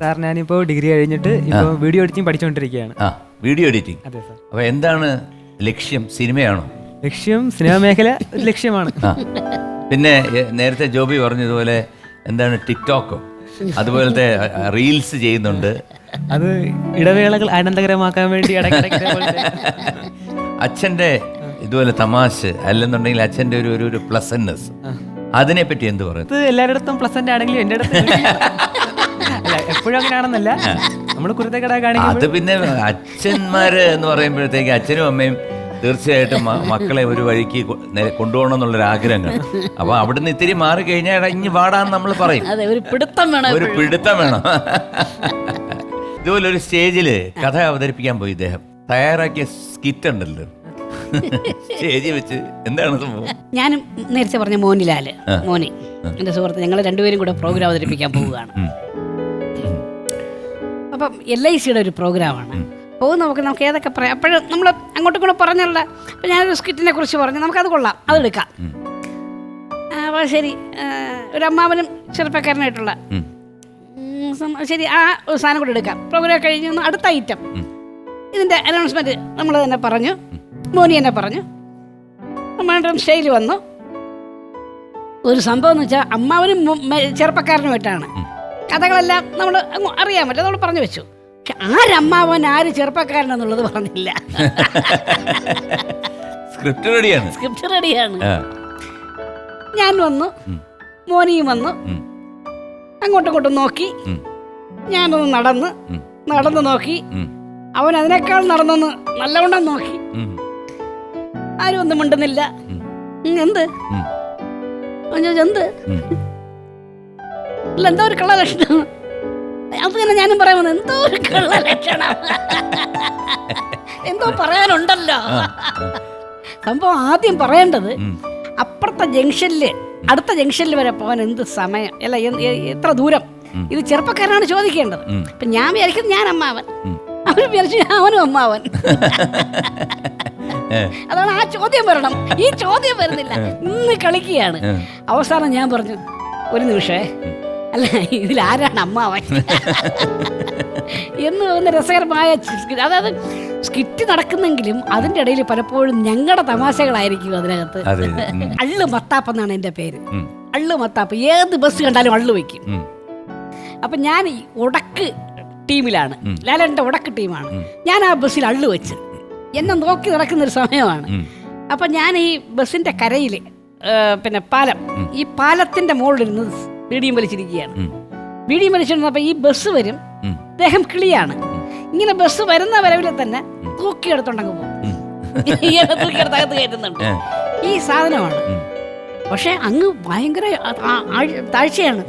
Sir ഞാനിപ്പോ degree കഴിഞ്ഞിട്ട് ഇപ്പോ വീഡിയോ എഡിറ്റിംഗ് പഠിച്ചുകൊണ്ടിരിക്കുകയാണ് ആ വീഡിയോ എഡിറ്റിംഗ്. അതെ സാർ. അപ്പൊ എന്താണ് ലക്ഷ്യം? സിനിമയാണോ? ലക്ഷ്യം സിനിമാ മേഖല ഒരു ലക്ഷ്യമാണ്. ആ. പിന്നെ എ, നേരത്തെ ജോബി പറഞ്ഞതുപോലെ എന്താണ് ടിക്ടോക്കോ? അതുപോലത്തെ റീൽസ് ചെയ്യുന്നുണ്ട്. അത് ഇടവേളകൾ ആനന്ദകരമാക്കാൻ വേണ്ടി ഇടയ്ക്കിടയ്ക്ക് ഇതേപോലത്തെ- അച്ഛന്റെ ഇതുപോലെ തമാശ അല്ലെന്നുണ്ടെങ്കിൽ അച്ഛന്റെ ഒരു ഒരു- ഒരു പ്ലസൻനെസ് അതിനെ പറ്റി എന്ത് പറയുന്നു ഇത് എല്ലാവരുടെ പ്ലസന്റ് ആണെങ്കിലും എന്റെ അടുത്ത് എപ്പോഴും അങ്ങനെയാണെന്നല്ല. നമ്മൾ കുരുത്തക്കട അത് പിന്നെ അച്ഛന്മാര് എന്ന് പറയുമ്പോഴത്തേക്ക് അച്ഛനും അമ്മയും തീർച്ചയായിട്ടും മ- മക്കളെ ഒരു വഴിക്ക് കൊ- നേ- കൊണ്ടുപോകണം എന്നുള്ളൊരു ആഗ്രഹം കാണും അപ്പൊ അവിടുന്ന് ഇത്തിരി മാറി കഴിഞ്ഞാൽ എടാ ഇഞ്ഞ് വാടാന്ന് നമ്മൾ പറയും. അതെ ഒരു പിടുത്തം വേണം ഒരു പിടുത്തം വേണം. ഇതുപോലെ ഒരു സ്റ്റേജിൽ കഥ അവതരിപ്പിക്കാൻ പോയി ഇദ്ദേഹം. തയ്യാറാക്കിയ സ്കിറ്റ് ഉണ്ടല്ലോ. സ്റ്റേജിൽ വെച്ച് എന്താണ് സംഭവം? ഞാനും നേരത്തെ പറഞ്ഞ മോനിലാൽ. മോനെ എന്റെ സുഹൃത്ത് ഞങ്ങൾ രണ്ടുപേരും കൂടെ പ്രോഗ്രാം അവതരിപ്പിക്കാൻ പോവുകയാണ്. അപ്പം എൽ ഐ സിയുടെ ഒരു പ്രോഗ്രാമാണ്. അപ്പോൾ നമുക്ക് നമുക്ക് ഏതൊക്കെ പറയാം? അപ്പോഴും നമ്മൾ അങ്ങോട്ടും കൂടെ പറഞ്ഞല്ല. അപ്പം ഞാനൊരു സ്കിറ്റിനെ കുറിച്ച് പറഞ്ഞു. നമുക്കത് കൊള്ളാം. അതെടുക്കാം. അപ്പോൾ ശരി. ഒരു അമ്മാവനും ചെറുപ്പക്കാരനായിട്ടുള്ള. ശരി ആ സാധനം കൂടെ എടുക്കാം. പ്രോഗ്രാം കഴിഞ്ഞ് അടുത്ത ഐറ്റം. ഇതിന്റെ അനൗൺസ്മെന്റ് നമ്മൾ തന്നെ പറഞ്ഞു. മോനി തന്നെ പറഞ്ഞു. നമ്മളുടെ സ്റ്റൈൽ വന്നു. ഒരു സംഭവം എന്ന് വെച്ചാൽ അമ്മാവനും ചെറുപ്പക്കാരനുമായിട്ടാണ്. കഥകളെല്ലാം നമ്മൾ അറിയാൻ പറ്റും നമ്മൾ പറഞ്ഞു വെച്ചു. പക്ഷെ ആരമ്മാവൻ ആര് ചെറുപ്പക്കാരനെന്നുള്ളത് പറഞ്ഞില്ല. സ്ക്രിപ്റ്റ് റെഡിയാണ്. സ്ക്രിപ്റ്റ് റെഡിയാണ്. ഞാൻ വന്നു മോനിയും വന്നു. അങ്ങോട്ടും ഇങ്ങോട്ടും നോക്കി. ഞാനൊന്ന് നടന്ന്. നടന്ന് നോക്കി. അവൻ അതിനേക്കാൾ നടന്നൊന്ന് നല്ലവണ്ണം നോക്കി. ആരും ഒന്നും മിണ്ടുന്നില്ല. എന്ത്? എന്ത്? ഉം. എന്തോ ഒരു കള്ള ലക്ഷണം. അത് തന്നെ ഞാനും പറയാൻ എന്തോ ഒരു കള്ള ലക്ഷണം. എന്തോ പറയാനുണ്ടല്ലോ. സംഭവം ആദ്യം പറയേണ്ടത് അപ്പുറത്തെ ജംഗ്ഷനിൽ അടുത്ത ജംഗ്ഷനിൽ വരെ പോകാൻ എന്ത് സമയം അല്ല എത്ര ദൂരം? ഇത് ചെറുപ്പക്കാരനാണ് ചോദിക്കേണ്ടത്. അപ്പൊ ഞാൻ വിചാരിക്കുന്നത് ഞാൻ അമ്മാവൻ. അവൻ വിചാരിച്ചു അവനും അമ്മാവൻ. അതാണ് ആ ചോദ്യം വരണം. ഈ ചോദ്യം വരുന്നില്ല. ഇന്ന് കളിക്കുകയാണ്. അവസാനം ഞാൻ പറഞ്ഞു ഒരു നിമിഷേ അല്ല ഇതിൽ ആരാണ് അമ്മാവൻ? എന്ന് തോന്നുന്ന രസകരമായ അതായത് സ്കിറ്റ് നടക്കുന്നെങ്കിലും അതിന്റെ ഇടയിൽ പലപ്പോഴും ഞങ്ങളുടെ തമാശകളായിരിക്കും അതിനകത്ത്. അതെ അതെ. അള്ളു മത്താപ്പ് എന്നാണ് എന്റെ പേര്. അള്ളു മത്താപ്പ്. ഏത് ബസ് കണ്ടാലും അള്ളു വയ്ക്കും. അപ്പൊ ഞാൻ ഈ ഉടക്ക് ടീമിലാണ്. ലാലേട്ടന്റെ ഉടക്ക് ടീമാണ്. ഞാൻ ആ ബസ്സിൽ അള്ളു വെച്ച്. എന്നെ നോക്കി നടക്കുന്നൊരു സമയമാണ്. അപ്പൊ അപ്പം ഞാൻ ഈ ബസ്സിന്റെ കരയിൽ പിന്നെ പാലം. ഈ പാലത്തിന്റെ മുകളിലിരുന്ന് വീടിയും വലിച്ചിരിക്കുകയാണ്. വീടിയും വലിച്ചിരുന്നപ്പോൾ ഈ ബസ് വരും. അദ്ദേഹം കിളിയാണ്. ഇങ്ങനെ ബസ് വരുന്ന വരവിൽ തന്നെ തൂക്കിയെടുത്തോണ്ടങ്ങ് പോകും. തൂക്കിയെടുത്തകത്ത് കയറ്റുന്നുണ്ട്. ഈ സാധനമാണ്. പക്ഷെ അങ്ങ് ഭയങ്കര താഴ്ചയാണ്.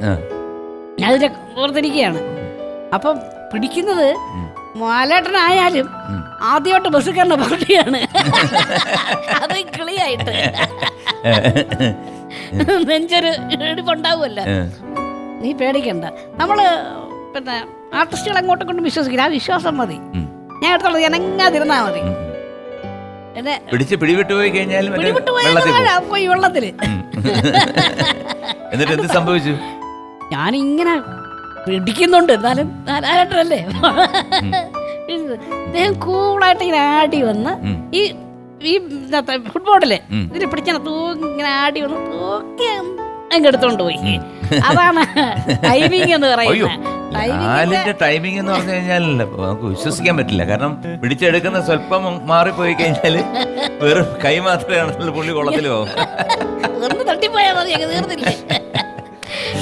ഞാനിതിനെ ഞാൻ ഓർത്തിരിക്കുകയാണ്. അപ്പം പിടിക്കുന്നത് മാലേട്ടനായാലും ആദ്യമായിട്ട് ബസ് കയറുന്ന പാർട്ടിയാണ് അത് കിളിയായിട്ട്. നെഞ്ചൊരു ഇടിപ്പുണ്ടാവുമല്ലോ നീ പേടിക്കണ്ട. നമ്മൾ പിന്നെ ആർട്ടിസ്റ്റുകൾ അങ്ങോട്ടും കൊണ്ട് വിശ്വസിക്കില്ല. ആ വിശ്വാസം മതി. ഞാൻ എടുത്തോളൂ. ഞാൻ എങ്ങാതിരുന്നാ മതി. പിടിച്ച് പിടിവിട്ടു പോയി കഴിഞ്ഞാൽ. പോയി വെള്ളത്തിൽ. എന്നിട്ട് എന്ത് സംഭവിച്ചു? ഞാനിങ്ങനെ പിടിക്കുന്നുണ്ട്. എന്നാലും അദ്ദേഹം കൂളായിട്ട് ഇങ്ങനെ ആടി വന്ന് ഈ ഈ ഫുട്ബോളിൽ. ഇതിൽ പിടിച്ചാൽ തൂങ്ങി ഇങ്ങനെ ആടി വന്ന് തൂക്കി അങ്ങ് എടുത്തോണ്ട് പോയി. അതാണ് ടൈമിംഗ് എന്ന് പറയുന്നത്. ടൈമിംഗ് ലാലിന്റെ ടൈമിംഗ് എന്ന് പറഞ്ഞു കഴിഞ്ഞാൽ നമുക്ക് വിശ്വസിക്കാൻ പറ്റില്ല. കാരണം പിടിച്ചെടുക്കുന്ന സ്വല്പം മാറിപ്പോയി കഴിഞ്ഞാൽ വെറും കൈ മാത്രമേ പുള്ളി കുളത്തിൽ പോകും ഒന്ന്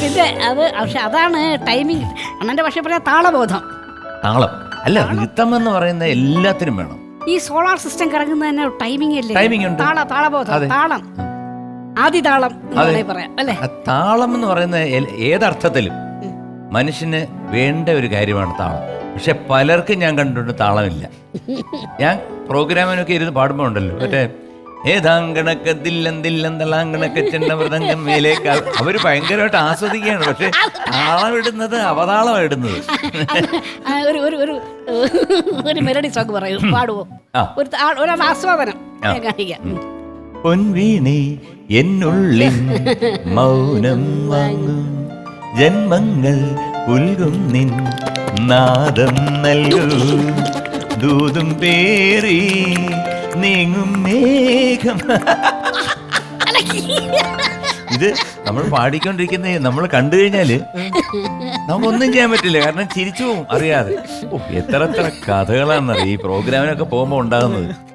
പിന്നെ അത് പക്ഷെ അതാണ് ടൈമിംഗ് അണ്ണന്റെ പക്ഷെ പറയാ താളബോധം. താളം. അല്ല ഋതം എന്ന് പറയുന്ന എല്ലാത്തിനും വേണം. ഈ സോളാർ സിസ്റ്റം കറങ്ങുന്നതിന് ടൈമിംഗ് അല്ലേ? ടൈമിംഗ് ഉണ്ട്. താള താളബോധം. താളം. ആദി താളം. പറയാം അല്ലേ? താളം എന്ന് പറയുന്ന ഏതർത്ഥത്തിലും മനുഷ്യന് വേണ്ട ഒരു കാര്യമാണ് താളം. പക്ഷെ പലർക്കും ഞാൻ കണ്ടിട്ടുണ്ട് താളമില്ല. ഞാൻ പ്രോഗ്രാമിനൊക്കെ ഇരുന്ന് പാടുമ്പോൾ ഉണ്ടല്ലോ. മറ്റേ അവർ ഭയങ്കരമായിട്ട് ആസ്വദിക്കുകയാണ്. പക്ഷെ ആളം ഇടുന്നത് അവതാളം ഇടുന്നത് ഒരു ഒരു ഒരു ഒരു മെലഡി സോങ് പറയൂ. പാടുവോ? ആ. ഒരു ആസ്വാദനം. പൊൻവീണി എന്നുള്ളിൽ മൗനം വാങ്ങും. ജന്മങ്ങൾ പുൽകും നിൻ നാദം നൽകൂ. ദൂതും പേറി നീങ്ങും മേഘം. ഇത് നമ്മൾ പാടിക്കൊണ്ടിരിക്കുന്ന നമ്മൾ കണ്ടു കഴിഞ്ഞാൽ നമുക്കൊന്നും ചെയ്യാൻ പറ്റില്ല. കാരണം ചിരിച്ചു പോകും അറിയാതെ. എത്ര എത്ര കഥകളാണെന്നറിയാം? ഈ പ്രോഗ്രാമിനൊക്കെ പോകുമ്പോ ഉണ്ടാകുന്നത്.